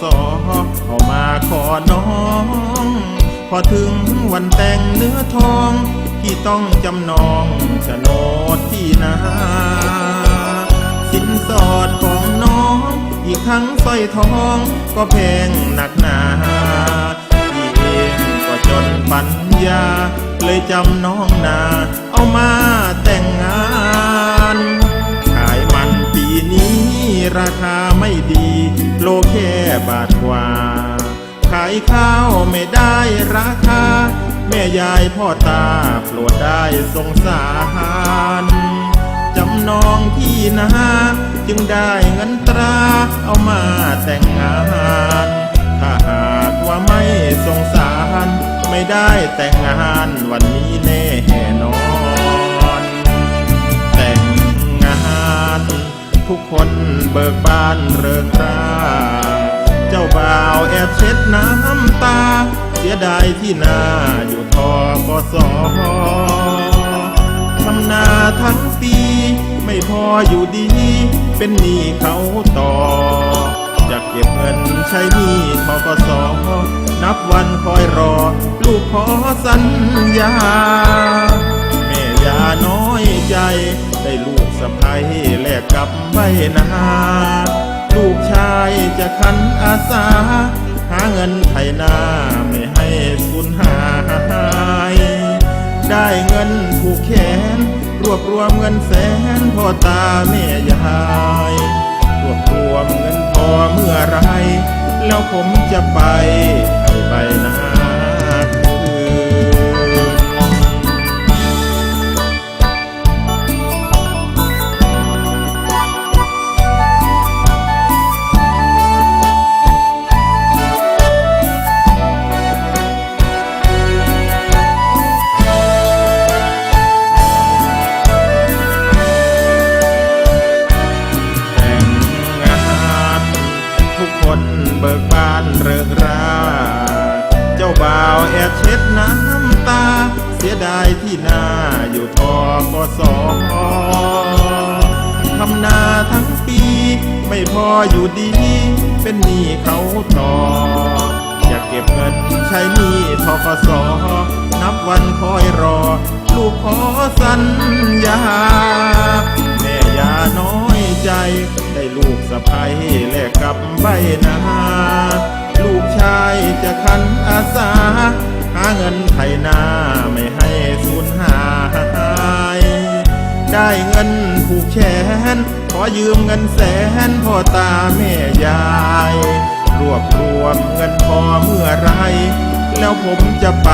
สอเข้ามาขอน้อง พอถึงวันแต่งเนื้อทอง ที่ต้องจำนองจะโนดที่นาสินสอดของน้อง อีกครั้งสร้อยทองก็แพงหนักหนาที่เองก็จนปัญญา เลยจำน้องนา เอามาแต่งงานขายมันปีนี้ราคาไม่ดี โลแค่บาทกว่า ขายข้าวไม่ได้ราคา แม่ยายพ่อตาโปรดได้สงสารจำนองที่นาจึงได้เงินตราเอามาแต่งงาน ถ้าหากว่าไม่สงสาร ไม่ได้แต่งงานวันนี้แน่นอนแต่งงาน ทุกคนเบิกบานเริงรา เจ้าบ่าวแอบเช็ดน้ำตา เสียดายที่นาอยู่ทอกสอทำนาทั้งปี ไม่พออยู่ดี เป็นหนี้เขาต่อ จะเก็บเงินใช้หนี้ทกสอนับวันคอยรอ ลูกขอสัญญา แม่ยาน้อยใจ ได้ลูกสะพ้ยแลกกับใบนา ลูกชายจะขันอาสา หาเงินไถนาไม่ให้สุญหายได้เงินผูกแขน รวบรวมเงินแสนพ่อตาแม่ยายรวบรวมเงินพอเมื่อไร แล้วผมจะไปานเริงรา เจ้าบ่าวแอบเช็ดน้ำตา เสียดายที่หน้าอยู่ทอกสอทำนาทั้งปี ไม่พออยู่ดี เป็นหนี้เขาต่อ อยากเก็บเงินใช้หนี้ทกสนับวันคอยรอ ลูกขอสัญญา แม่อย่าน้อยใจได้ลูกสะพ้ยแลกกับใบหน้า คันอาสา หาเงินไถนาไม่ให้สูญหาย ได้เงินผูกแขน ขอยืมเงินแสนพ่อตาแม่ยาย รวบรวมเงินพอเมื่อไร แล้วผมจะไป